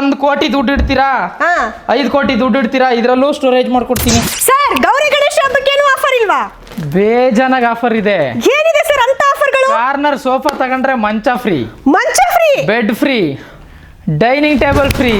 ಒಂದ್ ಕೋಟಿ ದುಡ್ಡು ಇಡ್ತೀರಾ? ಹಾ. ಐದು ಕೋಟಿ ದುಡ್ಡು ಇಡ್ತೀರಾ? ಇದ್ರಲ್ಲೂ ಸ್ಟೋರೇಜ್ ಮಾಡ್ಕೊಡ್ತೀನಿ. ಸರ್ ಗೌರಿ ಗಣೇಶ ಹಬ್ಬಕ್ಕೇನು ಆಫರ್ ಇಲ್ವಾ? ಬೇಜಾನಾಗ ಆಫರ್ ಇದೆ. ಏನಿದೆ ಸರ್ ಅಂತ ಆಫರ್ಗಳು ಕಾರ್ನರ್ ಸೋಫಾ ತಗೊಂಡ್ರೆ ಮಂಚ ಫ್ರೀ ಮಂಚ free bed free dining table free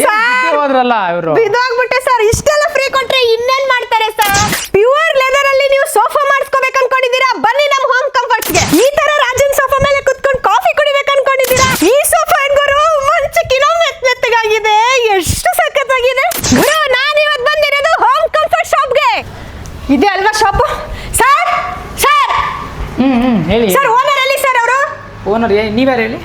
sir ಹೋದ್ರಲ್ಲ ಇವರು? ಬಿದ್ದೋಗ್ಬಿಟ್ಟೆ ಸರ್. ಇಷ್ಟೆಲ್ಲ ಫ್ರೀ ಕೊಟ್ರೆ ಇನ್ನೇನ್ ಮಾಡ್ತಾರೆ ಸರ್? ಪ್ಯೂರ್ ಲೆದರ್ ಅಲ್ಲಿ ನೀವು ಸೋಫಾ ಮಾಡಿಸ್ಕೋಬೇಕು ಅನ್ಕೊಂಡಿದ್ದೀರಾ ಬನ್ನಿ ನಮ್ಮ ಹೋಮ್ ಕಂಫರ್ಟ್ಸ್ಗೆ ಈ ತರ ರಾಜನ್ ಸೋಫಾ ಮೇಲೆ ಕುತ್ಕೊಂಡು ಕಾಫಿ ಕುಡಿಬೇಕು ಅನ್ಕೊಂಡಿದ್ದೀರಾ ಈ ಸೋಫಾ ಹೆಂಗರು ಮಂಚಕ್ಕಿನೋ ಮೆತ್ ಮೆತ್ತಗಾಗಿದೆ ಎಷ್ಟು ಸಖತ್ತಾಗಿದೆ ಗುರು ನಾನು ಇವತ್ತು ಬಂದಿರೋದು ಹೋಮ್ ಕಂಫರ್ಟ್ ಶಾಪ್ಗೆ ಇದೆ ಅಲ್ವಾ shop sir sir hmm hmm ಹೇಳಿ ಸರ್ ಓನರ್ ಎಲ್ಲಿ ಸರ್ ಅವರು ಓನರ್ ನೀವ್ಯಾರು ಹೇಳಿ?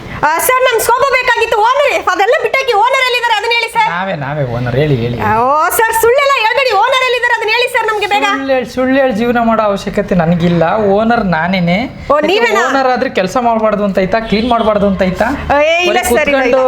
ಸರ್ ನಮ್ ಸೋಫಾ ಬೇಕಾಗಿತ್ತು. ಓನರ್ ಅದೆಲ್ಲ ಬಿಟ್ಟಾಕಿ ಓನರ್ ಎಲ್ಲಿದ್ದಾರೆ ಅದನ್ನ ಹೇಳಿ ಸರ್. ನಾವೇ ನಾವೇ ಓನರ್ ಹೇಳಿ ಹೇಳಿ ಓ ಸರ್ ಸುಳ್ಳೆಲ್ಲ ಹೇಳ್ಬೇಡಿ. ಓನರ್ ಎಲ್ಲಿದ್ದಾರೆ ಅದನ್ನ ಹೇಳಿ ಸರ್ ನಮ್ಗೆ ಬೇಗ. ಸುಳ್ಳು ಹೇಳ್- ಸುಳ್ಳು ಹೇಳಿ ಜೀವನ ಮಾಡೋ ಅವಶ್ಯಕತೆ ನನಗಿಲ್ಲ. ಓನರ್ ನಾನೇನೆ. ಓ, ನೀವೇನಾ? ಓನರ್ ಆದ್ರೆ ಕೆಲಸ ಮಾಡಬಾರ್ದು ಅಂತ ಐತಾ? ಕ್ಲೀನ್ ಮಾಡಬಾರ್ದು ಅಂತ ಐತಾ? ಏ, ಇಲ್ಲ ಬರೀ sir, ಇಲ್ಲ, ಕೂತ್ಕೊಂಡು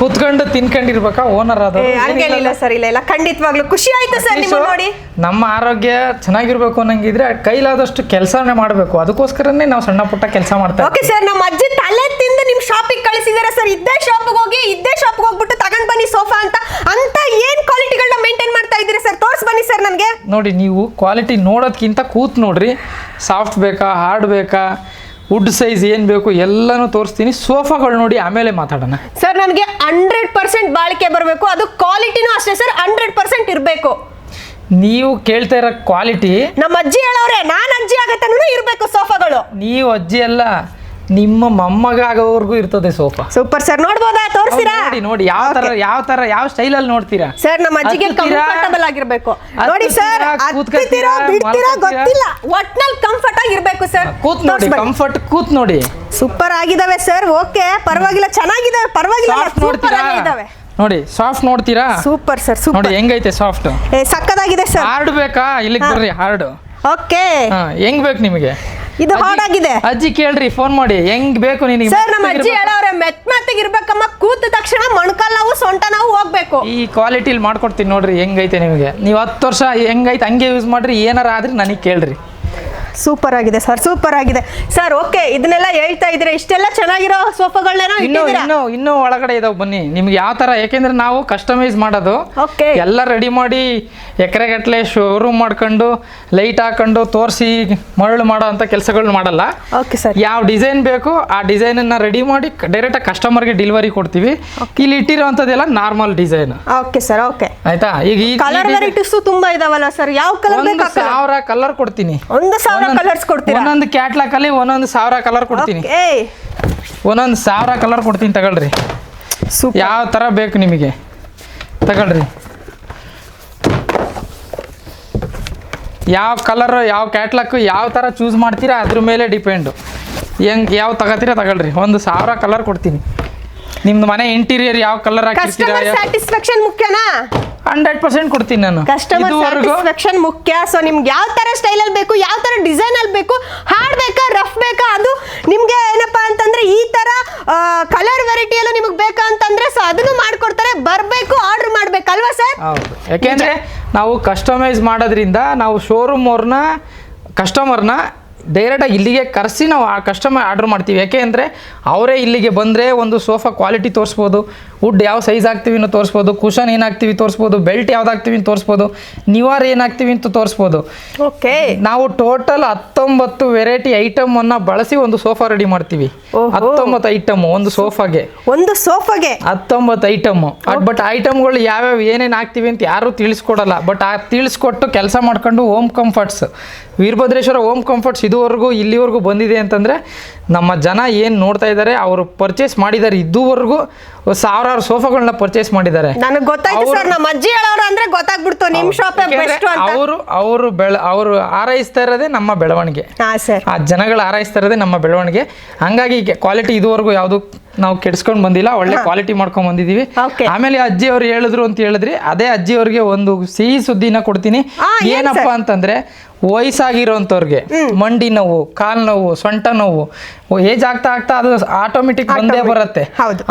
ಕೂತ್ಕೊಂಡು ತಿನ್ಕೊಂಡಿರ್ಬೇಕಾ? ಓನರ್ ಅದು ಹಂಗೇನಿಲ್ಲ ಸರ್ ಇಲ್ಲ ಇಲ್ಲ. ಖಂಡಿತವಾಗ್ಲೂ ಖುಷಿ ಆಯ್ತು ಸರ್ ನಿಮ್ಮ ನೋಡಿ. ನಮ್ಮ ಆರೋಗ್ಯ ಚೆನ್ನಾಗಿರ್ಬೇಕು ಅನ್ನಂಗಿದ್ರೆ ಕೈಲಾದಷ್ಟು ಕೆಲಸನೇ ಮಾಡಬೇಕು. ಅದಕ್ಕೋಸ್ಕರನೇ ನಾವು ಸಣ್ಣ ಪುಟ್ಟ ಕೆಲಸ ಮಾಡ್ತೇವೆ ಓಕೆ ಸರ್ ನಮ್ಮ ಅಜ್ಜಿ ತಲೆ ತಿಂದು ನಿಮ್ಮ ಶಾಪಿಗೆ ಕಳಿಸಿದಾರೆ ಸರ್ ಇದ್ದೇ ಶಾಪ್ಗೆ ಹೋಗಿ ಇದ್ದೇ ಶಾಪ್ಗೆ ಹೋಗ್ಬಿಟ್ಟು ತಗೊಂಡ್ ಬನ್ನಿ ಸೋಫಾ ಅಂತ. ಅಂತ ಏನ್ ಕ್ವಾಲಿಟಿಗಳನ್ನ ಮೇಂಟೈನ್ ಮಾಡ್ತಾ ಇದ್ದೀರಿ ಸರ್ ತೋರ್ಸ್ ಬನ್ನಿ ಸರ್ ನನಗೆ. ನೋಡಿ ನೀವು ಕ್ವಾಲಿಟಿ ನೋಡೋದ್ಕಿಂತ ಕೂತ್ ನೋಡ್ರಿ. ಸಾಫ್ಟ್ ಬೇಕಾ ಹಾರ್ಡ್ ಬೇಕಾ? ವುಡ್ ಸೈಜ್ ಏನು ಬೇಕು ಎಲ್ಲನೂ ತೋರಿಸ್ತೀನಿ. ಸೋಫಾಗಳು ನೋಡಿ ಆಮೇಲೆ ಮಾತಾಡೋಣ. ಸರ್ ನನಗೆ ಹಂಡ್ರೆಡ್ ಪರ್ಸೆಂಟ್ ಬಾಳಿಕೆ ಬರಬೇಕು. ಅದು ಕ್ವಾಲಿಟಿನೂ ಅಷ್ಟೇ ಸರ್ ಹಂಡ್ರೆಡ್ ಪರ್ಸೆಂಟ್ ಇರಬೇಕು. ನೀವು ಕೇಳ್ತಾ ಇರೋ ಕ್ವಾಲಿಟಿ ನಮ್ಮ ಅಜ್ಜಿ ಹೇಳೋರೆ ನಾನು ಅಜ್ಜಿ ಆಗತ್ತೆ ಇರಬೇಕು ಸೋಫಾಗಳು. ನೀವು ಅಜ್ಜಿ ಅಲ್ಲ ನಿಮ್ಮ ಮೊಮ್ಮಗ ಆಗೋವರೆಗೂ ಇರ್ತದೆ ಸೋಫಾ. ಸೂಪರ್ ಸರ್ ನೋಡ್ಬೋದಾ? ತೋರಿಸ್ತೀರಾ ನೋಡಿ ನೋಡಿ ಯಾವ ತರ ಯಾವ ತರ ಯಾವ ಸ್ಟೈಲ್ ಅಲ್ಲಿ ನೋಡ್ತೀರಾ? ಸರ್ ನಮ್ಮ ಅಜ್ಜಿಗೆ? ಕಂಫರ್ಟಬಲ್ ಆಗಿರಬೇಕು. ನೋಡಿ ಸರ್ ಕೂತ್ಕೊಳ್ತೀರಾ ಬಿಡ್ತೀರಾ? ಗೊತ್ತಿಲ್ಲ. ಒಟ್ನಲ್ಲಿ ಕಂಫರ್ಟ್ ಆಗಿರ್ಬೇಕು ಸರ್ ಕೂತ್ ನೋಡಿ ಕಂಫರ್ಟ್ ಕೂತ್ ನೋಡಿ. ಸೂಪರ್ ಆಗಿದಾವೆ ಸರ್ ಓಕೆ ಪರವಾಗಿಲ್ಲ ಚೆನ್ನಾಗಿದಾವೆ ಪರವಾಗಿಲ್ಲ ಸೂಪರ್ ನೋಡ್ತೀರಾ? ಆಗಿದಾವೆ ನೋಡಿ ಸಾಫ್ಟ್ ನೋಡ್ತೀರಾ? ಸೂಪರ್ ಸರ್ ನೋಡಿ ಸೂಪರ್ ಹೆಂಗೈತೆ ಸಾಫ್ಟ್ ಏ ಸಕ್ಕದಾಗಿದೆ ಸರ್ ಹಾರ್ಡ್ ಬೇಕಾ? ಇಲ್ಲಿಗೆ. ಬರ್ರಿ ಹಾರ್ಡ್ ಓಕೆ ಹೆಂಗ್ ಬೇಕು ನಿಮಗೆ? ಇದು ಹಾಡಾಗಿದೆ. ಆಗಿದೆ ಅಜ್ಜಿ ಕೇಳ್ರಿ ಫೋನ್ ಮಾಡಿ. ಹೆಂಗ್ ಬೇಕು ನಿನಗೆ? ಸರ್ ನಮ್ಮ ಅಜ್ಜಿ ಹೇಳವ್ರೆ ಮೆತ್ ಮೆತ್ತಗೆ ಇರ್ಬೇಕಮ್ಮ ಕೂತ ತಕ್ಷಣ ಮೊಣಕಾಲ್ ನಾವು ಸೊಂಟ ನಾವು ಹೋಗ್ಬೇಕು. ಈ ಕ್ವಾಲಿಟಿಲಿ ಮಾಡ್ಕೊಡ್ತೀನಿ ನೋಡ್ರಿ ಹೆಂಗೈತೆ ನಿಮಗೆ. ನೀವು ಹತ್ತು ವರ್ಷ ಹೆಂಗೈತೆ ಹಂಗೆ ಯೂಸ್ ಮಾಡ್ರಿ ಏನಾರ ಆದ್ರೆ ನನಗೆ ಕೇಳ್ರಿ. ಸೂಪರ್ ಆಗಿದೆ ಸರ್ ಸೂಪರ್ ಆಗಿದೆ. ಸರ್ ಓಕೆ ಇದನ್ನೆಲ್ಲ ಹೇಳ್ತಾ ಇದ್ರೆ ಇಷ್ಟೆಲ್ಲ ಚೆನ್ನಾಗಿರೋ ಸೋಫಾಗಳನ್ನ ಇನ್ನು ಇನ್ನು ಇನ್ನೂ ಒಳಗಡೆ ಇದಾವ ಬನ್ನಿ. ನಿಮ್ಗೆ ಯಾವ ಥರ ಯಾಕೆಂದ್ರೆ ನಾವು ಕಸ್ಟಮೈಸ್ ಮಾಡೋದು. ಓಕೆ ಎಲ್ಲ ರೆಡಿ ಮಾಡಿ ಎಕರೆಗಟ್ಟಲೆ ಶೋರೂಮ್ ಮಾಡ್ಕೊಂಡು ಲೈಟ್ ಹಾಕೊಂಡು ತೋರಿಸಿ ಮರಳು ಮಾಡೋ ಅಂತ ಕೆಲಸಗಳು ಮಾಡಲ್ಲ. ಓಕೆ ಸರ್ ಯಾವ ಡಿಸೈನ್ ಬೇಕು ಆ ಡಿಸೈನನ್ನು ರೆಡಿ ಮಾಡಿ ಡೈರೆಕ್ಟಾಗಿ ಕಸ್ಟಮರ್ಗೆ ಡೆಲಿವರಿ ಕೊಡ್ತೀವಿ. ಇಲ್ಲಿ ಇಟ್ಟಿರೋಂಥದ್ದೆಲ್ಲ normal design okay sir okay ಆಯ್ತಾ? ಈಗ ಈ- ಕಲರ್ ವೆರೈಟೀಸ್ ತುಂಬಾ ಇದಾವಲ್ಲ ಸರ್ ಯಾವ ಕಲರ್ ಬೇಕು ಸಾವಿರ ಕಲರ್ ಕೊಡ್ತೀನಿ. ಒಂದು ಸಾವಿರ ಕಲರ್ಸ್ ಕೊಡ್ತೀರಾ? ಒಂದೊಂದು ಕ್ಯಾಟ್ಲಾಕ್ ಅಲ್ಲಿ ಒಂದೊಂದು ಸಾವಿರ ಕಲರ್ ಕೊಡ್ತೀನಿ. ಓಕೆ. ಒಂದೊಂದು ಸಾವಿರ ಕಲರ್ ಕೊಡ್ತೀನಿ ತಗೊಳ್ರಿ. ಯಾವ ಥರ ಬೇಕು ನಿಮಗೆ? ತಗೊಳ್ರಿ. ಯಾವ ಕಲರ್ ಯಾವ ಕ್ಯಾಟ್ಲಾಕ್ ಯಾವ ಥರ ಚೂಸ್ ಮಾಡ್ತೀರಾ ಅದ್ರ ಮೇಲೆ ಡಿಪೆಂಡು ಹೆಂಗ್ ಯಾವ ತಗೋತೀರಾ ತಗೊಳ್ರಿ. ಒಂದು ಸಾವಿರ ಕಲರ್ ಕೊಡ್ತೀನಿ. ನಿಮ್ದು ಮನೆ ಇಂಟೀರಿಯರ್ ಯಾವ ಕಲರ್ ಹಾಕಿರ್ತೀರಾ ಕಸ್ಟಮರ್ ಸ್ಯಾಟಿಸ್ಫ್ಯಾಕ್ಷನ್ ಮುಖ್ಯನಾ? ಹಂಡ್ರೆಡ್ ಪರ್ಸೆಂಟ್ ಕೊಡ್ತೀನಿ ನಾನು. ಕಸ್ಟಮರ್ ಸ್ಯಾಟಿಸ್ಫ್ಯಾಕ್ಷನ್ ಮುಖ್ಯ. ಸೊ ನಿಮ್ಗೆ ಯಾವ ತರ ಸ್ಟೈಲ್ ಅಲ್ಲಿ ಬೇಕು ಯಾವ ತರ ಡಿಸೈನ್ ಅಲ್ಲಿ ಬೇಕು ಹಾರ್ಡ್ ಬೇಕಾ ರಫ್ ಬೇಕಾ ಅದು ನಿಮ್ಗೆ ಏನಪ್ಪ ಅಂತಂದ್ರೆ ಈ ತರ ಕಲರ್ ವೆರೈಟಿಯಲ್ಲೂ ನಿಮಗೆ ಬೇಕಾ ಅಂತಂದ್ರೆ ಸೊ ಅದನ್ನು ಮಾಡ್ಕೊಡ್ತಾರೆ. ಬರಬೇಕು ಆರ್ಡರ್ ಮಾಡ್ಬೇಕಲ್ವಾ ಸರ್ ಹೌದು. ಯಾಕೆಂದರೆ ನಾವು ಕಸ್ಟಮೈಸ್ ಮಾಡೋದ್ರಿಂದ ನಾವು ಶೋರೂಮ್ ಅವ್ರನ್ನ ಕಸ್ಟಮರ್ನ ಡೈರೆಕ್ಟಾಗಿ ಇಲ್ಲಿಗೆ ಕರೆಸಿ ನಾವು ಆ ಕಸ್ಟಮರ್ ಆರ್ಡರ್ ಮಾಡ್ತೀವಿ. ಯಾಕೆ ಅಂದರೆ ಅವರೇ ಇಲ್ಲಿಗೆ ಬಂದರೆ ಒಂದು ಸೋಫಾ ಕ್ವಾಲಿಟಿ ತೋರಿಸ್ಬೋದು. ವುಡ್ ಯಾವ ಸೈಜ್ ಹಾಕ್ತೀವಿ ಅಂತ ತೋರಿಸ್ಬೋದು. ಕುಷನ್ ಏನಾಗ್ತೀವಿ ತೋರಿಸ್ಬೋದು. ಬೆಲ್ಟ್ ಯಾವ್ದು ಹಾಕ್ತೀವಿ ಅಂತ ತೋರಿಸ್ಬೋದು. ನಿವಾರ್ ಏನಾಗ್ತೀವಿ ಅಂತ ತೋರಿಸ್ಬೋದು. ಓಕೆ ನಾವು ಟೋಟಲ್ ಹತ್ತೊಂಬತ್ತು ವೆರೈಟಿ ಐಟಮನ್ನು ಬಳಸಿ ಒಂದು ಸೋಫಾ ರೆಡಿ ಮಾಡ್ತೀವಿ. ಹತ್ತೊಂಬತ್ತು ಐಟಮ್ ಒಂದು ಸೋಫಾಗೆ ಒಂದು ಸೋಫಾಗೆ ಹತ್ತೊಂಬತ್ತು ಐಟಮ್ ಬಟ್ ಐಟಮ್ಗಳು ಯಾವ್ಯಾವ ಏನೇನು ಹಾಕ್ತೀವಿ ಅಂತ ಯಾರೂ ತಿಳಿಸ್ಕೊಡಲ್ಲ. ಬಟ್ ಆ ತಿಳಿಸ್ಕೊಟ್ಟು ಕೆಲಸ ಮಾಡ್ಕೊಂಡು home comforts Veerabhadreshwara home comforts ಇದುವರೆಗೂ ಇಲ್ಲಿವರೆಗೂ ಬಂದಿದೆ ಅಂತಂದರೆ ನಮ್ಮ ಜನ ಏನು ನೋಡ್ತಾ ಇದ್ದಾರೆ ಅವರು ಪರ್ಚೇಸ್ ಮಾಡಿದ್ದಾರೆ ಇದುವರೆಗೂ ಸಾವಿರಾರು ಸೋಫಾಗಳನ್ನ ಪರ್ಚೇಸ್ ಮಾಡಿದ್ದಾರೆ. ನನಗೆ ಗೊತ್ತಾಯ್ತು ಅವ್ರು- ಸರ್ ನಮ್ಮ ಅಜ್ಜಿ ಹೇಳೋರು ಅಂದ್ರೆ ಗೊತ್ತಾಗ್ಬಿಡ್ತು ನಿಮ್ಮ ಶಾಪೇ ಬೆಸ್ಟ್ ಅಂತ. ಅವರು ಅವರು ಬೆಳ ಅವರು ಆರೈಸ್ತಾ ಇರೋದೇ ನಮ್ಮ ಬೆಳವಣಿಗೆ. ಹಾ ಸರ್. ಆ ಜನಗಳು ಆರೈಸ್ತಾ ಇರೋದೇ ನಮ್ಮ ಬೆಳವಣಿಗೆ. ಹಂಗಾಗಿ ಕ್ವಾಲಿಟಿ ಇದುವರೆಗೂ ಯಾವುದು ನಾವು ಕೆಡ್ಸ್ಕೊಂಡ್ ಬಂದಿಲ್ಲ ಒಳ್ಳೆ ಕ್ವಾಲಿಟಿ ಮಾಡ್ಕೊಂಡ್ ಬಂದಿದೀವಿ ಆಮೇಲೆ ಅಜ್ಜಿ ಅವ್ರು ಹೇಳಿದ್ರು ಅಂತ ಹೇಳಿದ್ರಿ ಅದೇ ಅಜ್ಜಿ ಅವ್ರಿಗೆ ಒಂದು ಸಿಹಿ ಸುದ್ದಿನ ಕೊಡ್ತೀನಿ ಏನಪ್ಪಾ? ಅಂತಂದ್ರೆ ವಯಸ್ಸಾಗಿರೋಂಥವ್ರಿಗೆ ಮಂಡಿ ನೋವು ಕಾಲ್ ನೋವು ಸೊಂಟ ನೋವು ಏಜ್ ಆಗ್ತಾ ಆಗ್ತಾ ಅದು ಆಟೋಮೆಟಿಕ್ ಬಂದೇ. ಬರುತ್ತೆ.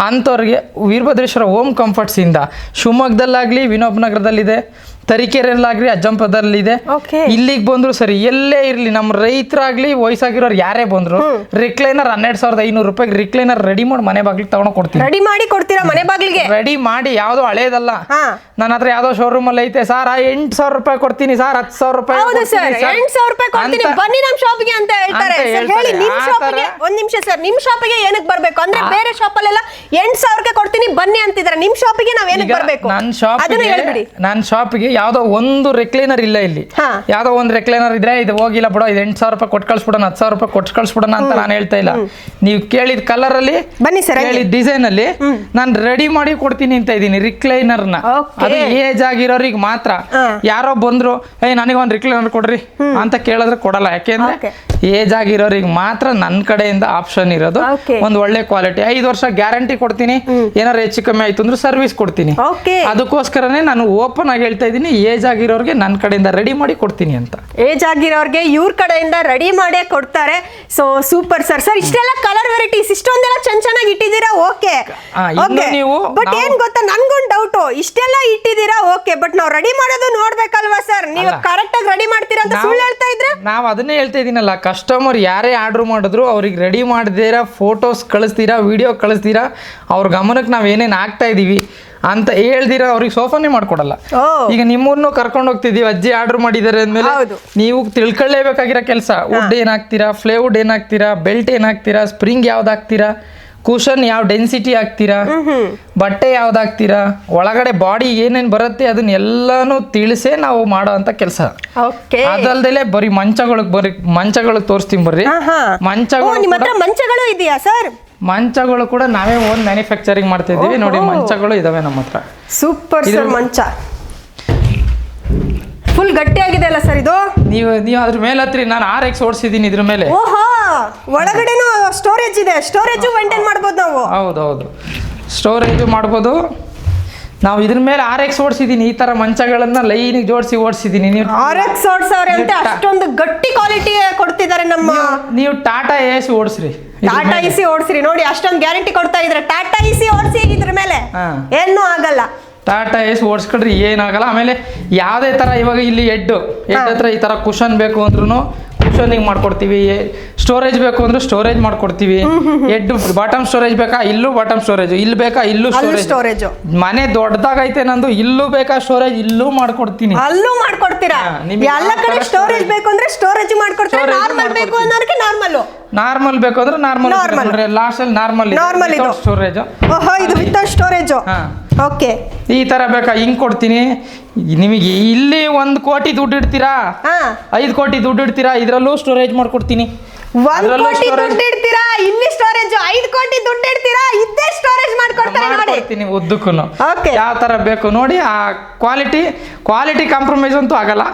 ಅಂಥವ್ರಿಗೆ ವೀರಭದ್ರೇಶ್ವರ ಓಮ್ ಕಂಫರ್ಟ್ಸ್ ಇಂದ ಶಿವಮೊಗ್ಗದಲ್ಲಾಗ್ಲಿ ವಿನೋಬ್ ನಗರದಲ್ಲಿದೆ ತರೀಕೆರೆಯಲ್ಲಾಗ್ಲಿ ಅಜ್ಜಂಪದಲ್ಲಿದೆ. ಇಲ್ಲಿಗೆ ಬಂದ್ರು ಸರಿ ಎಲ್ಲೇ ಇರ್ಲಿ ನಮ್ಮ ರೈತರಾಗ್ಲಿ ವಯಸ್ಸಾಗಿರೋರು ಯಾರೇ ಬಂದ್ರು ರಿಕ್ಲೈನರ್ ಹನ್ನೆರಡು ಸಾವಿರದ ಐನೂರು ರೂಪಾಯಿ ರಿಕ್ಲೈನರ್ ರೆಡಿ ಮಾಡಿ ಮನೆ ಬಾಗಿಲಿಗೆ ತಗೊಂಡು ಕೊಡ್ತೀನಿ. ರೆಡಿ ಮಾಡಿ ಕೊಡ್ತೀರಾ ಮನೆ ಬಾಗಿಲಿಗೆ? ರೆಡಿ ಮಾಡಿ ಯಾವ್ದೋ ಹಳೇದಲ್ಲ. ನನ್ನ ಹತ್ರ ಯಾವ್ದೋ ಶೋರೂಮ್ ಅಲ್ಲಿ ಐತೆ ಸರ್ ಎಂಟು ಸಾವಿರ ರೂಪಾಯಿ ಕೊಡ್ತೀನಿ ಸರ್ ಹತ್ತು ಸಾವಿರ ರೂಪಾಯಿ ಹೌದು ಸರ್ sir. ಎಂಟ್ ಸಾವಿರ ರೂಪಾಯಿ ಕೊಡ್ತೀನಿ. ಬನ್ನಿ ನಮ್ಮ ಶಾಪ್ಗೆ ಅಂತ ಹೇಳ್ತಾರೆ. ಹೇಳಿ ನಿಮ್ಮ ಶಾಪಿಗೆ ಒಂದ್ ನಿಮಿಷ ಸರ್ ನಿಮ್ಮ ಶಾಪಿಗೆ ಏನಕ್ಕೆ ಬರಬೇಕು? ಅಂದ್ರೆ ಬೇರೆ ಶಾಪ್ ಎಂಟು ಸಾವಿರಕ್ಕೆ ಕೊಡ್ತೀನಿ ಬನ್ನಿ ಅಂತಿದ್ದಾರೆ. ನಿಮ್ಮ ಶಾಪಿಗೆ ನಾವು ಏನಕ್ಕೆ ಬರಬೇಕು? ನನ್ನ ಅದನ್ನ ಹೇಳ್ಬಿಡಿ. ನನ್ನ ಶಾಪಿಗೆ ಯಾವ್ದೋ ಒಂದು ರೆಕ್ಲೈನರ್ ಇಲ್ಲ ಇಲ್ಲಿ. ಯಾವ್ದೋ ಒಂದು ರೆಕ್ಲೈನರ್ ಇದ್ರೆ ಇದು ಹೋಗಿಲ್ಲ ಬಿಡೋ ಇದು ಎಂಟು ಸಾವಿರ ರೂಪಾಯಿ ಕೊಟ್ಟು ಕಳ್ಸ್ಬಿಡೋಣ ಹತ್ತು ಸಾವಿರ ರೂಪಾಯಿ ಕೊಟ್ಟು ಕಳ್ಸ್ಬಿಡೋಣ ಅಂತ ನಾನು ಹೇಳ್ತಾ ಇಲ್ಲ. ನೀವು ಕೇಳಿದ ಕಲರ್ ಅಲ್ಲಿ ಬನ್ನಿ ಕೇಳಿದ ಡಿಸೈನ್ ಅಲ್ಲಿ ನಾನು ರೆಡಿ ಮಾಡಿ ಕೊಡ್ತೀನಿ ಅಂತ ಇದ್ದೀನಿ ರಿಕ್ಲೈನರ್ನ. ಅದು ಏಜ್ ಆಗಿರೋರಿಗೆ ಮಾತ್ರ. ಯಾರೋ ಬಂದ್ರು ಏ ನನಗೆ ಒಂದು ರಿಕ್ಲೈನರ್ ಕೊಡ್ರಿ ಅಂತ ಕೇಳಿದ್ರೆ ಕೊಡಲ್ಲ. ಯಾಕೆಂದ್ರೆ ಏಜ್ ಆಗಿರೋರಿಗೆ ಮಾತ್ರ ನನ್ನ ಕಡೆಯಿಂದ ಆಪ್ಷನ್ ಇರೋದು. ಒಂದು ಒಳ್ಳೆ ಕ್ವಾಲಿಟಿ ಐದು ವರ್ಷ ಗ್ಯಾರಂಟಿ ಕೊಡ್ತೀನಿ. ಏನಾರು ಹೆಚ್ಚು ಕಮ್ಮಿ ಆಯ್ತು ಅಂದ್ರೆ ಸರ್ವಿಸ್ ಕೊಡ್ತೀನಿ. ಅದಕ್ಕೋಸ್ಕರನೇ ನಾನು ಓಪನ್ ಆಗಿ ಹೇಳ್ತಾ ಇದ್ದೀನಿ. ಏಜ್ ಆಗಿರೋರಿಗೆ ನನ್ನ ಕಡೆಯಿಂದ ರೆಡಿ ಮಾಡಿ ಕೊಡ್ತೀನಿ ಅಂತ. ಏಜ್ ಆಗಿರೋರಿಗೆ ಇವ್ರ ಕಡೆಯಿಂದ ರೆಡಿ ಮಾಡೇ ಕೊಡ್ತಾರೆ. ಸೊ ಸೂಪರ್ ಸರ್ ಸರ್ ಇಷ್ಟೆಲ್ಲ ಕಲರ್ ವೆರೈಟೀಸ್ ಇಷ್ಟೊಂದೆಲ್ಲ ಚೆನ್ನ ಚೆನ್ನಾಗಿ ಇಟ್ಟಿದ್ದೀರಾ? ಓಕೆ ನೀವು ಬಟ್ ಏನ್ ಗೊತ್ತಾ ನನ್ಗೊಂದು ಇಷ್ಟೆಲ್ಲ ಇಟ್ಟಿದ್ದೀರಾ? ಓಕೆ ಬಟ್ ನಾವು ರೆಡಿ ಮಾಡೋದು ನೋಡ್ಬೇಕಲ್ವಾ ಸರ್ ನೀವು ಅಲ್ಲ. ಕರೆಕ್ಟ್ ಆಗಿ ರೆಡಿ ಮಾಡ್ತೀರಾ ಅಂತ ಸುಳ್ಳು ಹೇಳ್ತಾ ಇದ್ರೆ? ನಾವು ಅದನ್ನೇ ಹೇಳ್ತಾ ಇದೀನಲ್ಲ ಕಸ್ಟಮರ್ ಯಾರೇ ಆರ್ಡರ್ ಮಾಡಿದ್ರು ಅವ್ರಿಗೆ ರೆಡಿ ಮಾಡ್ದಿರಾ ಫೋಟೋಸ್ ಕಳಿಸ್ತೀರಾ ವಿಡಿಯೋ ಕಳಿಸ್ತೀರಾ ಅವ್ರ ಗಮನಕ್ಕೆ ನಾವು ಏನೇನು ಹಾಕ್ತಾ ಇದೀವಿ ಅಂತ ಹೇಳ್ದಿರ ಅವ್ರಿಗೆ ಸೋಫಾನೇ ಮಾಡ್ಕೊಡಲ್ಲ. ಓ. ಈಗ ನಿಮ್ಮೂರ್ನು ಕರ್ಕೊಂಡು ಹೋಗ್ತಿದೀವಿ ಅಜ್ಜಿ ಆರ್ಡರ್ ಮಾಡಿದ್ದಾರೆ ಅಂದ್ಮೇಲೆ ಹೌದು. ನೀವು ತಿಳ್ಕೊಳ್ಳೇಬೇಕಾಗಿರೋ ಕೆಲಸ. ವುಡ್ ಏನ್ ಹಾಕ್ತೀರಾ ಫ್ಲೇವುಡ್ ಏನ್ ಹಾಕ್ತೀರಾ ಬೆಲ್ಟ್ ಏನ್ ಹಾಕ್ತೀರಾ ಸ್ಪ್ರಿಂಗ್ ಯಾವ್ದು ಹಾಕ್ತೀರಾ? ಕುಷನ್ ಯಾವ ಡೆನ್ಸಿಟಿ ಹಾಕ್ತೀರಾ? ಬಟ್ಟೆ ಯಾವ್ದು ಹಾಕ್ತೀರಾ ಒಳಗಡೆ ಬಾಡಿ ಏನೇನ್ ಬರುತ್ತೆ ಅದನ್ನ ಎಲ್ಲಾನು ತಿಳಿಸೇ ನಾವು ಮಾಡೋ ಅಂತ ಕೆಲಸ. ಅದಲ್ದಲೆ ಬರೀ ಮಂಚಗಳಿಗೆ ಬರೀ ಮಂಚಗಳಿಗೆ ತೋರಿಸ್ತೀನಿ ಬರ್ರಿ. ಮಂಚಗಳು ಮಂಚಗಳು ಇದೆಯಾ ಸರ್ ಮಂಚಗಳು ಕೂಡ ನಾವೇ ಓನ್ ಮ್ಯಾನುಫ್ಯಾಕ್ಚರಿಂಗ್ ಮಾಡ್ತಾ ಇದೀವಿ ನೋಡಿ ಮಂಚಗಳು ಇದಾವೆ ನಮ್ಮ ಹತ್ರ. ಸೂಪರ್ ಸರ್ ಮಂಚ. ಫುಲ್ ಗಟ್ಟಿಯಾಗಿದೆ ಅಲ್ಲ ಸರ್ ಇದು? ನೀವು ನೀವು ಅದ್ರ ಮೇಲೆ ಹತ್ರಿ. ನಾನು ಆರ್ ಎಕ್ಸ್ ಓಡಿಸಿದ್ದೀನಿ ಇದ್ರ ಮೇಲೆ. ಓಹೋ ಒಳಗಡೆನೂ ಸ್ಟೋರೇಜ್ ಇದೆ. ಸ್ಟೋರೇಜ್ ಮೇಂಟೈನ್ ಮಾಡ್ಬೋದು ನಾವು. ಹೌದು ಹೌದು. ಸ್ಟೋರೇಜ್ ಮಾಡ್ಬೋದು. ನಾವು ಇದ್ರ ಮೇಲೆ ಆರ್ ಎಕ್ಸ್ ಓಡಿಸಿದೀನಿ. ಈ ತರ ಮಂಚಗಳನ್ನ ಲೈನಿಗೆ ಜೋಡಿಸಿ ಓಡಿಸಿದೀನಿ. ನೀವು ಆರ್ ಎಕ್ಸ್ ಓಡಿಸವ್ರೆ ಅಂತ ಅಷ್ಟೊಂದು ಗಟ್ಟಿ ಕ್ವಾಲಿಟಿ ಕೊಡ್ತಿದ್ದಾರೆ ನಮ್ಮ ನೀವು ಟಾಟಾ ಎಸ್ ಓಡಿಸ್ರಿ. ಇದ್ರ ಟಾಟಾ ಎ ಸಿ ಓಡಿಸ್ರಿ. ನೋಡಿ ಅಷ್ಟೊಂದು ಗ್ಯಾರಂಟಿ ಕೊಡ್ತಾ ಇದ್ರೆ. ಟಾಟಾ ಇಸಿ ಓಡಿಸಿ ಇದ್ರ ಮೇಲೆ. ಏನು ಏನೂ ಆಗಲ್ಲ. ಟಾಟಾ ಎಸ್ ಓಡಿಸ್ಕೊಂಡ್ರೆ ಏನಾಗಲ್ಲ. ಆಮೇಲೆ ಯಾವುದೇ ಥರ ಇವಾಗ ಇಲ್ಲಿ ಎಡ್ಡು. ಹೆಡ್ ಹತ್ರ ಈ ಥರ ಕುಷನ್ ಬೇಕು ಅಂದ್ರೂ ಕುಷನಿಂಗ್ ಮಾಡ್ಕೊಡ್ತೀವಿ. ಸ್ಟೋರೇಜ್ ಬೇಕು ಅಂದ್ರೆ ಸ್ಟೋರೇಜ್ ಮಾಡ್ಕೊಡ್ತೀವಿ. ಹೆಡ್ ಬಾಟಮ್ ಸ್ಟೋರೇಜ್ ಬೇಕಾ? ಇಲ್ಲೂ ಬಾಟಮ್ ಸ್ಟೋರೇಜ್. ಇಲ್ಲಿ ಬೇಕಾ? ಇಲ್ಲೂ ಸ್ಟೋರೇಜ್. ಮನೆ ದೊಡ್ಡದಾಗೈತೆ ನಂದು ಇಲ್ಲೂ ಬೇಕಾ ಸ್ಟೋರೇಜ್? ಇಲ್ಲೂ ಮಾಡ್ಕೊಡ್ತೀನಿ. ಅಲ್ಲೂ ಮಾಡ್ಕೊಡ್ತೀರಾ? ಎಲ್ಲ ಕಡೆ ಸ್ಟೋರೇಜ್ ಬೇಕು ಅಂದ್ರೆ ಸ್ಟೋರೇಜ್ ಮಾಡ್ಕೊಡ್ತಾರೆ? ನಾರ್ಮಲ್ ಬೇಕು. ಅನ್ನೋರಿಗೆ ನಾರ್ಮಲ್ ನಾರ್ಮಲ್ ಬೇಕು ಅಂದ್ರೆ ನಾರ್ಮಲ್ ಬೇಕು ನೋಡ್ರಿ ಲಾಸ್ಟ್ ಅಲ್ಲಿ ನಾರ್ಮಲ್ ನಾರ್ಮಲ್. ಸ್ಟೋರೇಜ್ ಓಹೋ ಇದು ವಿತ್ ಸ್ಟೋರೇಜ್ ಹಾ. ಓಕೆ ಈ ತರ ಬೇಕಾ? ಹಿಂಗ್ ಕೊಡ್ತೀನಿ. ನಿಮಗೆ ಇಲ್ಲಿ ಒಂದು ಕೋಟಿ ದುಡ್ಡು ಇಡ್ತೀರಾ? ಹಾ. ಐದು ಕೋಟಿ ದುಡ್ಡು ಇಡ್ತೀರಾ? ಇದರಲ್ಲೂ ಸ್ಟೋರೇಜ್ ಮಾಡ್ಕೊಡ್ತೀನಿ. ಒಂದ್ ಅದ್ರಲ್ಲೂ ಕೋಟಿ storage- ದುಡ್ಡು ಇಡ್ತೀರಾ? ಇಲ್ಲಿ ಸ್ಟೋರೇಜ್ ಐದ್ ಕೋಟಿ ದುಡ್ಡು ಇಡ್ತೀರಾ? ಇದ್ದೇ ಸ್ಟೋರೇಜ್ ಮಾಡ್ಕೊಡ್ತಾರೆ ನೋಡಿ. ಮಾಡ್ಕೊಡ್ತೀನಿ ಉದ್ದಕ್ಕೂ Okay. ಯಾವ ತರ ಬೇಕು ನೋಡಿ ಆ ಕ್ವಾಲಿಟಿ ಕ್ವಾಲಿಟಿ ಕಾಂಪ್ರಮೈಸ್ ಅಂತೂ ಆಗಲ್ಲ.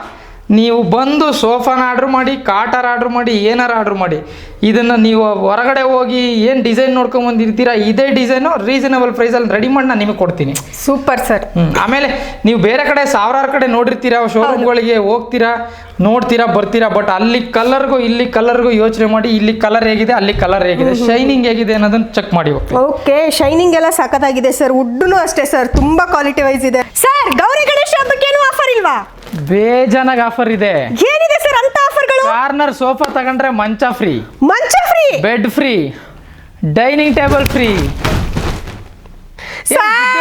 ನೀವು ಬಂದು ಸೋಫಾನ ಆರ್ಡ್ರ್ ಮಾಡಿ ಕಾಟರ್ ಆರ್ಡ್ರ್ ಮಾಡಿ ಏನಾರ ಆರ್ಡ್ರ್ ಮಾಡಿ ಇದನ್ನು ನೀವು ಹೊರಗಡೆ ಹೋಗಿ ಏನು ಡಿಸೈನ್ ನೋಡ್ಕೊಂಡ್ ಬಂದಿರ್ತೀರಾ ಇದೇ ಡಿಸೈನು ರೀಸನಬಲ್ ಪ್ರೈಸಲ್ಲಿ ರೆಡಿ ಮಾಡಿ ನಾನು ನಿಮಗೆ ಕೊಡ್ತೀನಿ. ಸೂಪರ್ ಸರ್ ಆಮೇಲೆ ನೀವು ಬೇರೆ ಕಡೆ ಸಾವಿರಾರು ಕಡೆ ನೋಡಿರ್ತೀರಾ ಶೋರೂಮ್ಗಳಿಗೆ ಹೋಗ್ತೀರಾ ನೋಡ್ತೀರಾ ಬರ್ತೀರಾ ಬಟ್ ಅಲ್ಲಿ ಕಲರ್ಗೂ ಇಲ್ಲಿ ಕಲರ್ಗೂ ಯೋಚನೆ ಮಾಡಿ ಇಲ್ಲಿ ಕಲರ್ ಹೇಗಿದೆ ಅಲ್ಲಿ ಕಲರ್ ಹೇಗಿದೆ ಶೈನಿಂಗ್ ಹೇಗಿದೆ ಅನ್ನೋದನ್ನ ಚೆಕ್ ಮಾಡಿ ಓಕೆ ಶೈನಿಂಗ್ ಎಲ್ಲ ಸಖತ್ತಾಗಿದೆ ಸರ್ ವುಡ್ನು ಅಷ್ಟೇ ಸರ್ ತುಂಬಾ ಕ್ವಾಲಿಟಿ ವೈಸ್ ಇದೆ. ಸರ್ ಗೌರಿ ಗಣೇಶ ಹಬ್ಬಕ್ಕೆ ಏನು ಆಫರ್ ಇಲ್ವಾ? ಬೇಜಾನಾಗ ಆಫರ್ ಇದೆ. ಏನಿದೆ ಸರ್ ಅಂತ ಆಫರ್ಗಳು ಕಾರ್ನರ್ ಸೋಫಾ ತಗೊಂಡ್ರೆ ಮಂಚ ಫ್ರೀ ಮಂಚ free bed free dining table free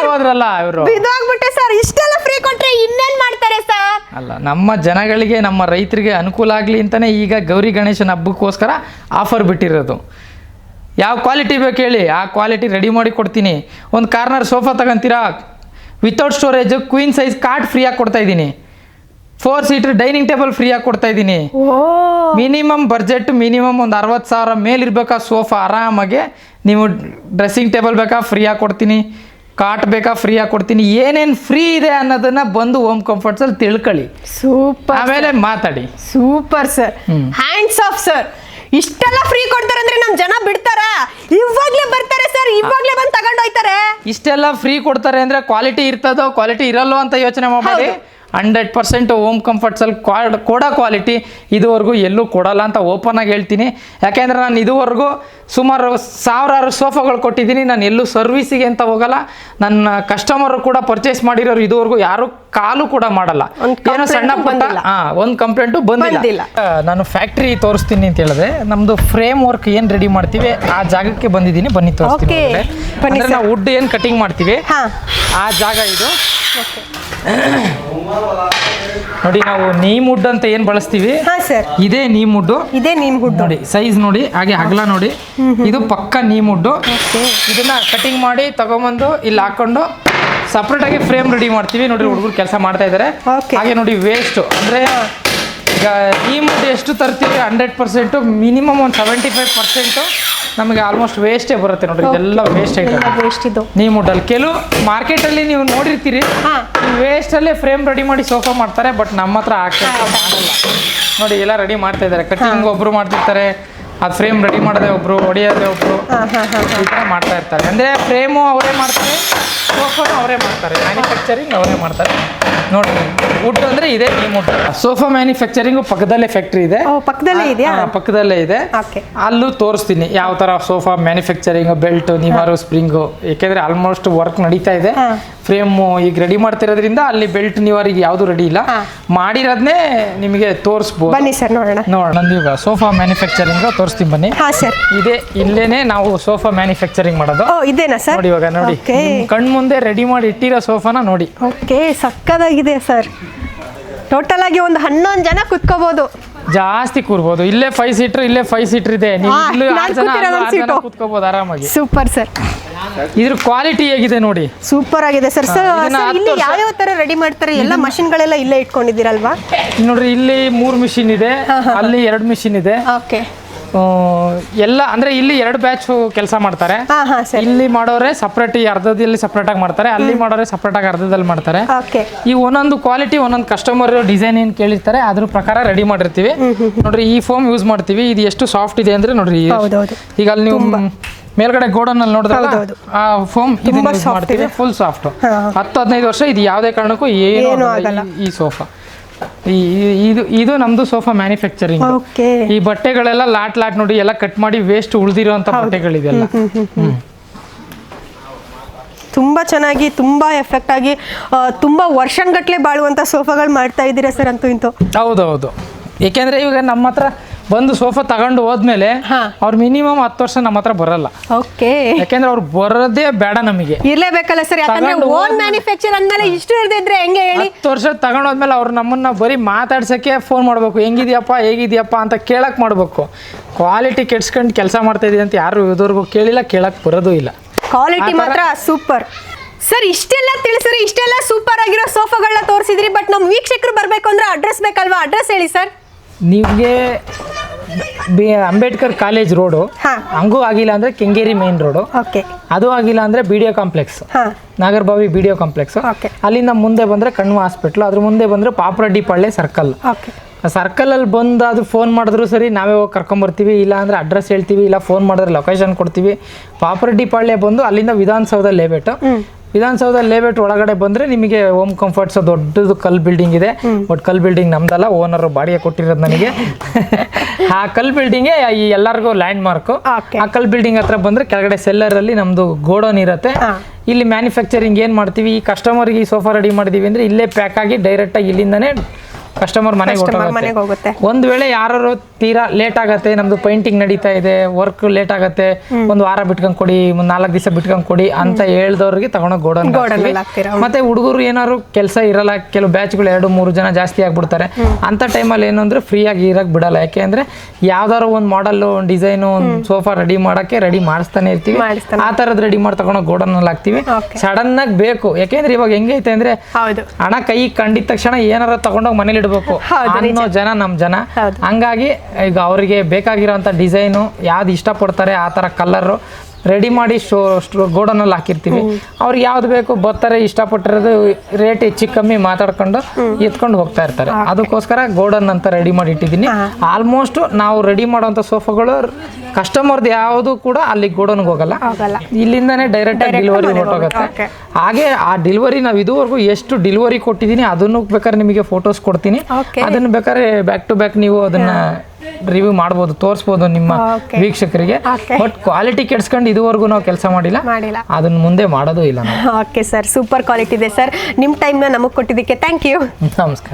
ಹೋದ್ರಲ್ಲ ಇವರು? ಇದಾಗ್ಬಿಟ್ಟೆ ಸರ್. ಇಷ್ಟೆಲ್ಲ ಫ್ರೀ ಕೊಟ್ರೆ ಇನ್ನೇನ್ ಮಾಡ್ತಾರೆ ಸರ್? ಅಲ್ಲ ನಮ್ಮ ಜನಗಳಿಗೆ ನಮ್ಮ ರೈತರಿಗೆ ಅನುಕೂಲ ಆಗಲಿ ಅಂತಾನೆ ಈಗ ಗೌರಿ ಗಣೇಶನ ಹಬ್ಬಕ್ಕೋಸ್ಕರ ಆಫರ್ ಬಿಟ್ಟಿರೋದು. ಯಾವ ಕ್ವಾಲಿಟಿ ಬೇಕು ಹೇಳಿ ಆ ಕ್ವಾಲಿಟಿ ರೆಡಿ ಮಾಡಿ ಕೊಡ್ತೀನಿ. ಒಂದು corner sofa ತಗೊಂತೀರಾ? Without storage queen size card ಫ್ರೀಯಾಗಿ ಕೊಡ್ತಾ ಇದ್ದೀನಿ. ಫೋರ್ ಸೀಟರ್ ಡೈನಿಂಗ್ ಟೇಬಲ್ ಫ್ರೀಯಾಗಿ ಕೊಡ್ತಾ ಇದ್ದೀನಿ. ಮಿನಿಮಮ್ ಬಜೆಟ್ ಮಿನಿಮಮ್ ಒಂದು ಅರವತ್ತು ಸಾವಿರ ಮೇಲಿರ್ಬೇಕಾ ಸೋಫಾ ಆರಾಮಾಗಿ. ನೀವು ಡ್ರೆಸ್ಸಿಂಗ್ ಟೇಬಲ್ ಬೇಕಾ ಫ್ರೀಯಾಗಿ ಕೊಡ್ತೀನಿ. ಕಾಟ್ ಬೇಕಾ ಫ್ರೀಯಾಗಿ ಕೊಡ್ತೀನಿ. ಏನೇನು ಫ್ರೀ ಇದೆ ಅನ್ನೋದನ್ನ ಬಂದು ಹೋಮ್ ಕಂಫರ್ಟ್ಸ್ ಅಲ್ಲಿ ತಿಳ್ಕೊಳ್ಳಿ. ಸೂಪರ್ ಆಮೇಲೆ ಮಾತಾಡಿ. Super sir. Hands off sir. ಇಷ್ಟೆಲ್ಲ ಫ್ರೀ ಕೊಡ್ತಾರೆ ಅಂದ್ರೆ ನಮ್ ಜನ ಬಿಡ್ತಾರಾ? ಇವಾಗ್ಲೇ ಬರ್ತಾರೆ ಸರ್. ಇವಾಗ್ಲೇ ಬಂದು ತಗೊಂಡು ಹೋಯ್ತಾರೆ. ಇಷ್ಟೆಲ್ಲ ಫ್ರೀ ಕೊಡ್ತಾರೆ ಅಂದ್ರೆ ಕ್ವಾಲಿಟಿ ಇರ್ತದೋ ಕ್ವಾಲಿಟಿ ಇರಲ್ಲೋ ಅಂತ ಯೋಚನೆ ಮಾಡಬೇಡಿ. ಹಂಡ್ರೆಡ್ ಪರ್ಸೆಂಟ್ ಹೋಮ್ ಕಂಫರ್ಟ್ಸಲ್ಲಿ ಕ್ವಾ ಕೊಡೋ ಕ್ವಾಲಿಟಿ ಇದುವರೆಗೂ ಎಲ್ಲೂ ಕೊಡಲ್ಲ ಅಂತ ಓಪನ್ ಆಗಿ ಹೇಳ್ತೀನಿ. ಯಾಕೆಂದರೆ ನಾನು ಇದುವರೆಗೂ ಸುಮಾರು ಸಾವಿರಾರು ಸೋಫಾಗಳು ಕೊಟ್ಟಿದ್ದೀನಿ. ನಾನು ಎಲ್ಲೂ ಸರ್ವಿಸಿಗೆ ಅಂತ ಹೋಗಲ್ಲ. ನನ್ನ ಕಸ್ಟಮರು ಕೂಡ ಪರ್ಚೇಸ್ ಮಾಡಿರೋರು ಇದುವರೆಗೂ ಯಾರು ಕಾಲು ಕೂಡ ಮಾಡಲ್ಲ. ಒಂದ್ ಏನೋ ಸಣ್ಣ ಪುಟ್ಟ ಒಂದು ಕಂಪ್ಲೇಂಟು ಬಂದಿಲ್ಲ. ನಾನು ಫ್ಯಾಕ್ಟ್ರಿ ತೋರಿಸ್ತೀನಿ ಅಂತ ಹೇಳಿದ್ರೆ ನಮ್ದು ಫ್ರೇಮ್ ವರ್ಕ್ ಏನು ರೆಡಿ ಮಾಡ್ತೀವಿ ಆ ಜಾಗಕ್ಕೆ ಬಂದಿದ್ದೀನಿ ಬನ್ನಿ ತೋರಿಸ್ತೀನಿ ನಾವು ವುಡ್ ಏನು ಕಟಿಂಗ್ ಮಾಡ್ತೀವಿ? ಹಾ. ಆ ಜಾಗ ಇದು. ನೋಡಿ ನಾವು ನೀಮ್ ವುಡ್ ಅಂತ ಏನು ಬಳಸ್ತೀವಿ? ಹಾ ಸರ್ ಇದೇ ನೀಮ್ ವುಡ್ ಇದೇ ನೀಮ್ ವುಡ್ ನೋಡಿ ಸೈಜ್ ನೋಡಿ ಹಾಗೆ ಅಗಲ ನೋಡಿ. ಇದು ಪಕ್ಕ ನೀಮ್ ವುಡ್ ಇದನ್ನ ಕಟಿಂಗ್ ಮಾಡಿ ತಗೊಂಬಂದು ಇಲ್ಲಿ ಹಾಕೊಂಡು ಸಪ್ರೇಟ್ ಆಗಿ ಫ್ರೇಮ್ ರೆಡಿ ಮಾಡ್ತೀವಿ. ನೋಡಿ ಹುಡುಗರು ಕೆಲಸ ಮಾಡ್ತಾ ಇದ್ದಾರೆ ಹಾಗೆ ನೋಡಿ ವೇಸ್ಟ್ ಅಂದ್ರೆ ಈಗ ಈ ಮುದ್ದೆ ಎಷ್ಟು ತರ್ತೀವಿ? ಹಂಡ್ರೆಡ್ ಪರ್ಸೆಂಟು ಮಿನಿಮಮ್ ಒಂದು ಸೆವೆಂಟಿ ಫೈವ್ ಪರ್ಸೆಂಟು ನಮಗೆ ಆಲ್ಮೋಸ್ಟ್ ವೇಸ್ಟೇ ಬರುತ್ತೆ ನೋಡಿ ಇದೆಲ್ಲ ವೇಸ್ಟ್ ಐಟಮ್ ವೇಸ್ಟ್ ಇದು. ನೀ ಮುಡ್ಡಲ್ಲಿ ಕೆಲವು ಮಾರ್ಕೆಟಲ್ಲಿ ನೀವು ನೋಡಿರ್ತೀರಿ. ಹಾ. ವೇಸ್ಟಲ್ಲೇ ಫ್ರೇಮ್ ರೆಡಿ ಮಾಡಿ ಸೋಫಾ ಮಾಡ್ತಾರೆ ಬಟ್ ನಮ್ಮ ಹತ್ರ ಆಗ್ತಾ ಕೆಲ್ಸ ನೋಡಿ ಎಲ್ಲ ರೆಡಿ ಮಾಡ್ತಾ ಇದ್ದಾರೆ. ಕಟಿಂಗ್ ಒಬ್ರು ಮಾಡ್ತಿರ್ತಾರೆ. ಅದು ಫ್ರೇಮ್ ರೆಡಿ ಮಾಡದೆ ಒಬ್ರು ಹೊಡಿಯೋದೆ ಒಬ್ರು ಈ ಥರ ಮಾಡ್ತಾ ಇರ್ತಾರೆ. ಅಂದರೆ ಫ್ರೇಮು ಅವರೇ ಮಾಡ್ತಾರೆ ಸೋಫಾನು ಅವರೇ ಮಾಡ್ತಾರೆ ಮ್ಯಾನುಫ್ಯಾಕ್ಚರಿಂಗ್ ಅವರೇ ಮಾಡ್ತಾರೆ. ನೋಡಿ ಊಟ ಅಂದ್ರೆ ಇದೆ ಈ ವುಡ್ ಸೋಫಾ ಮ್ಯಾನುಫ್ಯಾಕ್ಚರಿಂಗ್ ಪಕ್ಕದಲ್ಲೇ ಫ್ಯಾಕ್ಟ್ರಿ ಇದೆ. ಪಕ್ಕದಲ್ಲೇ ಇದೆಯಾ? ಆ, ಪಕ್ಕದಲ್ಲೇ ಇದೆ. ಅಲ್ಲೂ ತೋರಿಸ್ತೀನಿ ಯಾವ ತರ ಸೋಫಾ ಮ್ಯಾನುಫ್ಯಾಕ್ಚರಿಂಗ್ ಬೆಲ್ಟ್ ನಿವಾರು ಸ್ಪ್ರಿಂಗು ಯಾಕೆಂದ್ರೆ ಆಲ್ಮೋಸ್ಟ್ ವರ್ಕ್ ನಡೀತಾ ಇದೆ. ಫ್ರೇಮ್ ಈಗ ರೆಡಿ ಮಾಡ್ತಿರೋದ್ರಿಂದ ಅಲ್ಲಿ ಬೆಲ್ಟ್ ನಿವಾರಿಗೆ ಯಾವುದು ರೆಡಿ ಇಲ್ಲ. ಮಾಡಿರೋದನ್ನೇ ನಿಮಗೆ ತೋರಿಸ್ಬೋದು. ಬನ್ನಿ ಸರ್ ನೋಡೋಣ. ನೋಡೋಣ ನಂದೀಗ ಸೋಫಾ ಮ್ಯಾನುಫ್ಯಾಕ್ಚರಿಂಗ್ ತೋರಿಸ್ತೀನಿ ಬನ್ನಿ. ಹಾ ಸರ್. ಇದೆ ಇಲ್ಲೇನೆ ನಾವು ಸೋಫಾ ಮ್ಯಾನುಫ್ಯಾಕ್ಚರಿಂಗ್ ಮಾಡೋದು. ಓ ಇದೇನಾ ಸರ್? ನೋಡಿ ಇವಾಗ ನೋಡಿ. ಕಣ್ಮುಂದೆ ನಿಮ್ ಕಣ್ ಮುಂದೆ ರೆಡಿ ಮಾಡಿ ಇಟ್ಟಿರೋ ಸೋಫಾನ ನೋಡಿ. Okay ಸಕ್ಕದಾಗಿದೆ sir? ಟೋಟಲ್ ಆಗಿ ಒಂದು ಹನ್ನೊಂದು ಜನ ಕುತ್ಕೋಬಹುದು ಜಾಸ್ತಿ ಕೂರ್ಬೋದು. ಇಲ್ಲೇ ಫೈವ್ ಸೀಟರ್ ಇಲ್ಲೇ ಫೈವ್ ಸೀಟರ್ ಇದೆ. ನೀವು ಆ, ಇಲ್ಲೂ ನಾನ್ ಆರು ಜನ ಕೂತಿರೋ ಅಲ್ಲೂ ಒಂದ್ ಆರು ಜನ ಸೀಟು. ಕೂತ್ಕೋಬೋದು ಆರಾಮಾಗಿ. ಸೂಪರ್ ಸರ್ ಇದ್ರ ಕ್ವಾಲಿಟಿ ಹೇಗಿದೆ ನೋಡಿ. ಸೂಪರ್ ಆಗಿದೆ ಸರ್ ಸರ್ ಇದನ್ನ ಸರ್ ಹತ್ತು ಇಲ್ಲಿ ವರ್ಷ- ಯಾವ್ಯಾವ ತರ ರೆಡಿ ಮಾಡ್ತಾರೆ? ಎಲ್ಲ ಮಷಿನ್ಗಳೆಲ್ಲ ಇಲ್ಲೇ ಇಟ್ಕೊಂಡಿದ್ದೀರಲ್ವಾ? ನೋಡ್ರಿ ಇಲ್ಲಿ ಮೂರು ಮಿಷಿನ್ ಇದೆ. ಅಲ್ಲಿ ಎರಡು ಮಿಷಿನ್ ಇದೆ. ಓಕೆ ಎಲ್ಲ ಅಂದ್ರೆ ಇಲ್ಲಿ ಎರಡು ಬ್ಯಾಚ್ ಕೆಲಸ ಮಾಡ್ತಾರೆ. ಇಲ್ಲಿ ಮಾಡೋರೆ ಸಪ್ರೇಟ್ ಈ ಅರ್ಧದಲ್ಲಿ ಸಪ್ರೇಟ್ ಆಗಿ ಮಾಡ್ತಾರೆ. ಅಲ್ಲಿ ಮಾಡೋರೆ ಸಪ್ರೇಟ್ ಆಗಿ ಅರ್ಧದಲ್ಲಿ ಮಾಡ್ತಾರೆ. ಈ ಒಂದೊಂದು ಕ್ವಾಲಿಟಿ ಒಂದೊಂದು ಕಸ್ಟಮರ್ ಡಿಸೈನ್ ಏನ್ ಕೇಳಿರ್ತಾರೆ ಅದ್ರ ಪ್ರಕಾರ ರೆಡಿ ಮಾಡಿರ್ತೀವಿ. ನೋಡ್ರಿ ಈ ಫೋಮ್ ಯೂಸ್ ಮಾಡ್ತೀವಿ. ಇದು ಎಷ್ಟು ಸಾಫ್ಟ್ ಇದೆ ಅಂದ್ರೆ ನೋಡ್ರಿ ಈಗ ಅಲ್ಲಿ ನೀವು ಮೇಲ್ಗಡೆ ಗೋಡನ್ ಅಲ್ಲಿ ನೋಡಿದ್ರಲ್ಲ ಆ ಫೋಮ್ ಇದನ್ನ ಯೂಸ್ ಮಾಡ್ತೀವಿ ಫುಲ್ ಸಾಫ್ಟ್. ಹತ್ತು ಹದಿನೈದು ವರ್ಷ ಇದು ಯಾವುದೇ ಕಾರಣಕ್ಕೂ ಏನು. ಈ- ಸೋಫಾ ಇದು ಇದು ನಮ್ದು ಸೋಫಾ ಮ್ಯಾನುಫ್ಯಾಕ್ಚರಿಂಗ್. ಈ ಬಟ್ಟೆಗಳೆಲ್ಲ ಲಾಟ್ ಲಾಟ್ ನೋಡಿ ಎಲ್ಲ ಕಟ್ ಮಾಡಿ ವೇಸ್ಟ್ ಉಳಿದಿರುವಂತ ಬಟ್ಟೆಗಳಿದೆಲ್ಲ. ತುಂಬಾ ಚೆನ್ನಾಗಿ ತುಂಬಾ ಎಫೆಕ್ಟ್ ಆಗಿ ತುಂಬಾ ವರ್ಷಗಟ್ಟಲೆ ಬಾಳುವಂತ ಸೋಫಾಗಳು ಮಾಡ್ತಾ ಇದ್ದೀರಾ ಸರ್ ಅಂತೂ ಇಂತೂ? ಹೌದೌದು. ಏಕೆಂದ್ರೆ ಇವಾಗ ನಮ್ಮ ಹತ್ರ ಬಂದು ಸೋಫಾ ತಗೊಂಡು ಹೋದ್ಮೇಲೆ. ಅವ್ರು ಮಿನಿಮಮ್ ಹತ್ತು ವರ್ಷ ನಮ್ಮ ಹತ್ರ ಬರಲ್ಲ. ಓಕೆ. ಯಾಕೆಂದ್ರೆ ಅವ್ರು ಬರೋದೇ ಬೇಡ ನಮಗೆ. ಇರ್ಲೇಬೇಕಲ್ಲ ಸರ್ ಯಾಕಂದ್ರೆ ಓನ್ ಮ್ಯಾನುಫ್ಯಾಕ್ಚರ್ ಅಂದ್ಮೇಲೆ ಇಷ್ಟು ಇರ್ದಿದ್ರೆ ಹೆಂಗೆ ಹೇಳಿ? ಹತ್ತು ವರ್ಷ ತಗೊಂಡೋದ್ಮೇಲೆ ಅವ್ರು ನಮ್ಮನ್ನ ಬರೀ ಮಾತಾಡ್ಸಕ್ಕೆ ಫೋನ್ ಮಾಡಬೇಕು. ಹೆಂಗಿದ್ಯಪ್ಪ ಹೇಗಿದ್ಯಪ್ಪ ಅಂತ ಕೇಳಕ್ ಮಾಡಬೇಕು. ಕ್ವಾಲಿಟಿ ಕೆಡ್ಸ್ಕೊಂಡು ಕೆಲಸ ಮಾಡ್ತಾ ಇದೀವಿ ಅಂತ ಯಾರು ಇದುವರೆಗೂ ಕೇಳಿಲ್ಲ ಕೇಳಕ್ ಬರೋದು ಇಲ್ಲ. ಕ್ವಾಲಿಟಿ ಮಾತ್ರ ಸೂಪರ್ ಸರ್ ಇಷ್ಟೆಲ್ಲ ತಿಳಿಸಿರಿ ಇಷ್ಟೆಲ್ಲ ಸೂಪರ್ ಆಗಿರೋ ಸೋಫಾಗಳನ್ನ ತೋರಿಸಿದ್ರಿ ಬಟ್ ನಮ್ಮ ವೀಕ್ಷಕರು ಬರಬೇಕು ಅಂದ್ರೆ ಅಡ್ರೆಸ್ ಬೇಕಲ್ವಾ? ಅಡ್ರೆಸ್ ಹೇಳಿ ಸರ್. ನಿಮಗೆ ಬಿ ಅಂಬೇಡ್ಕರ್ ಕಾಲೇಜ್ ರೋಡು. ಹಂಗೂ ಆಗಿಲ್ಲ ಅಂದ್ರೆ ಕೆಂಗೇರಿ ಮೇನ್ ರೋಡು. ಓಕೆ. ಅದು ಆಗಿಲ್ಲ ಅಂದ್ರೆ B D complex Nagarbhavi B D complex. ಅಲ್ಲಿಂದ ಮುಂದೆ ಬಂದ್ರೆ ಕಣ್ವ ಹಾಸ್ಪಿಟ್ಲು ಅದ್ರ ಮುಂದೆ ಬಂದ್ರೆ ಪಾಪರಡ್ಡಿ ಪಾಳ್ಯ ಸರ್ಕಲ್ ಓಕೆ. ಸರ್ಕಲಲ್ಲಿ ಬಂದು ಅದು ಫೋನ್ ಮಾಡಿದ್ರು ಸರಿ ನಾವೇ ಹೋಗಿ ಕರ್ಕೊಂಬರ್ತೀವಿ ಇಲ್ಲ ಅಂದರೆ ಅಡ್ರೆಸ್ ಹೇಳ್ತೀವಿ ಇಲ್ಲ ಫೋನ್ ಮಾಡಿದ್ರೆ ಲೊಕೇಶನ್ ಕೊಡ್ತೀವಿ. ಪಾಪರಡ್ಡಿ ಪಾಳ್ಯ ಬಂದು ಅಲ್ಲಿಂದ ವಿಧಾನಸೌಧ ಲೇಬೇಟು. ವಿಧಾನಸೌಧ ಲೇಬೇಟ್ ಒಳಗಡೆ ಬಂದ್ರೆ ನಿಮಗೆ ಹೋಮ್ ಕಂಫರ್ಟ್ಸ್ ದೊಡ್ಡದು ಕಲ್ ಬಿಲ್ಡಿಂಗ್ ಇದೆ. ಬಟ್ ಕಲ್ ಬಿಲ್ಡಿಂಗ್ ನಮ್ದಲ್ಲ ಓನರ್ ಬಾಡಿಗೆ ಕೊಟ್ಟಿರೋದು ನನಗೆ. ಆ ಕಲ್ ಬಿಲ್ಡಿಂಗ್ ಈ ಎಲ್ಲರಿಗೂ ಲ್ಯಾಂಡ್ ಮಾರ್ಕು ಆ ಕಲ್ ಬಿಲ್ಡಿಂಗ್ ಹತ್ರ ಬಂದ್ರೆ ಕೆಳಗಡೆ ಸೆಲ್ಲರಲ್ಲಿ ನಮ್ಮದು ಗೋಡೌನ್ ಇರುತ್ತೆ. ಇಲ್ಲಿ ಮ್ಯಾನುಫ್ಯಾಕ್ಚರಿಂಗ್ ಏನು ಮಾಡ್ತೀವಿ? ಈ ಕಸ್ಟಮರ್ಗೆ ಈ ಸೋಫಾ ರೆಡಿ ಮಾಡಿದೀವಿ ಅಂದ್ರೆ ಇಲ್ಲೇ ಪ್ಯಾಕ್ ಆಗಿ ಡೈರೆಕ್ಟಾಗಿ ಇಲ್ಲಿಂದನೇ ಕಸ್ಟಮರ್ ಮನೆಗೆ ಹೋಗುತ್ತೆ. ಒಂದ್ ವೇಳೆ ಯಾರು ತೀರಾ ಲೇಟ್ ಆಗತ್ತೆ ನಮ್ದು ಪೇಂಟಿಂಗ್ ನಡೀತಾ ಇದೆ ವರ್ಕ್ ಲೇಟ್ ಆಗತ್ತೆ ಒಂದು ವಾರ ಬಿಟ್ಕೊಂಡ್ ಕೊಡಿ ಒಂದ್ ನಾಲ್ಕು ದಿವಸ ಬಿಟ್ಕೊಂಡ್ ಕೊಡಿ ಅಂತ ಹೇಳ್ದವ್ರಿಗೆ ತಗೊಂಡೋಗಿ ಗೋಡನ್? ಮತ್ತೆ ಹುಡುಗರು ಏನಾದ್ರು ಕೆಲಸ ಇರಲ್ಲ ಕೆಲವು ಬ್ಯಾಚ್ಗಳು ಎರಡು ಮೂರು ಜನ ಜಾಸ್ತಿ ಆಗ್ಬಿಡ್ತಾರೆ. ಅಂತ ಟೈಮಲ್ಲಿ ಏನಂದ್ರೆ ಅಂದ್ರೆ ಫ್ರೀ ಆಗಿ ಇರಕ್ ಬಿಡಲ್ಲ. ಯಾಕೆ ಅಂದ್ರೆ ಯಾವ್ದಾರು ಒಂದ್ ಮಾಡಲ್ ಒಂದ್ ಡಿಸೈನ್ ಒಂದ್ ಸೋಫಾ ರೆಡಿ ಮಾಡಕ್ಕೆ ರೆಡಿ ಮಾಡಿಸ್ತಾನೆ ಇರ್ತೀವಿ. ಆ ತರದ್ ರೆಡಿ ಮಾಡಿ ತಗೊಂಡೋಗಿ ಗೋಡನ್ ಅಲ್ಲಿ ಹಾಕ್ತಿವಿ. ಸಡನ್ ಆಗಿ ಬೇಕು. ಯಾಕೆಂದ್ರೆ ಇವಾಗ ಹೆಂಗೈತೆ ಅಂದ್ರೆ ಹಣ ಕೈ ಕಂಡಿದ ತಕ್ಷಣ ಏನಾರ ತಗೊಂಡೋಗಿ ಮನೇಲಿ ಇಡಬೇಕು ಅನ್ನೋ ಜನ ನಮ್ಮ ಜನ. ಹಂಗಾಗಿ ಈಗ ಅವರಿಗೆ ಬೇಕಾಗಿರೋಂಥ ಡಿಸೈನು ಯಾವ್ದು ಇಷ್ಟಪಡ್ತಾರೆ ಆ ಥರ ಕಲರು ರೆಡಿ ಮಾಡಿ ಶೋ ಗೋಡನಲ್ಲಿ ಹಾಕಿರ್ತೀವಿ. ಅವ್ರಿಗೆ ಯಾವ್ದು ಬೇಕು ಬರ್ತಾರೆ ಇಷ್ಟಪಟ್ಟಿರೋದು ರೇಟ್ ಹೆಚ್ಚು ಕಮ್ಮಿ ಮಾತಾಡ್ಕೊಂಡು ಎತ್ಕೊಂಡು ಹೋಗ್ತಾ ಇರ್ತಾರೆ. ಅದಕ್ಕೋಸ್ಕರ ಗೋಡನ್ ಅಂತ ರೆಡಿ ಮಾಡಿ ಇಟ್ಟಿದ್ದೀನಿ. ಆಲ್ಮೋಸ್ಟ್ ನಾವು ರೆಡಿ ಮಾಡುವಂಥ ಸೋಫಾಗಳು ಕಸ್ಟಮರ್ದು ಯಾವುದು ಕೂಡ ಅಲ್ಲಿ ಗೋಡನ್ಗೆ ಹೋಗಲ್ಲ. ಇಲ್ಲಿಂದಾನೇ ಡೈರೆಕ್ಟ್ ಆಗಿ ಡೆಲಿವರಿ ಹೊರಟೋಗುತ್ತೆ. ಹಾಗೆ ಆ ಡೆಲಿವರಿ ನಾವು ಇದುವರೆಗೂ ಎಷ್ಟು ಡೆಲಿವರಿ ಕೊಟ್ಟಿದ್ದೀನಿ ಅದನ್ನು ಬೇಕಾದ್ರೆ ನಿಮಗೆ ಫೋಟೋಸ್ ಕೊಡ್ತೀನಿ. ಅದನ್ನು ಬೇಕಾದ್ರೆ ಬ್ಯಾಕ್ ಟು ಬ್ಯಾಕ್ ನೀವು ಅದನ್ನ ರಿವ್ಯೂ ಮಾಡ್ಬೋದು ತೋರಿಸಬಹುದು ನಿಮ್ಮ ವೀಕ್ಷಕರಿಗೆ. ಬಟ್ ಕ್ವಾಲಿಟಿ ಕೆಡ್ಸ್ಕೊಂಡು ಇದುವರೆಗೂ ನಾವು ಕೆಲಸ ಮಾಡಿಲ್ಲ. ಮಾಡಿಲ್ಲ. ಅದನ್ನ ಮುಂದೆ ಮಾಡೋದು ಇಲ್ಲ ಓಕೆ ಸರ್ ಸೂಪರ್ ಕ್ವಾಲಿಟಿ ಇದೆ ಸರ್ ನಿಮ್ಮ ಟೈಮ್ನ ನಮಗೆ ಕೊಟ್ಟಿದ್ದಕ್ಕೆ ಥ್ಯಾಂಕ್ ಯು ನಮಸ್ಕಾರ.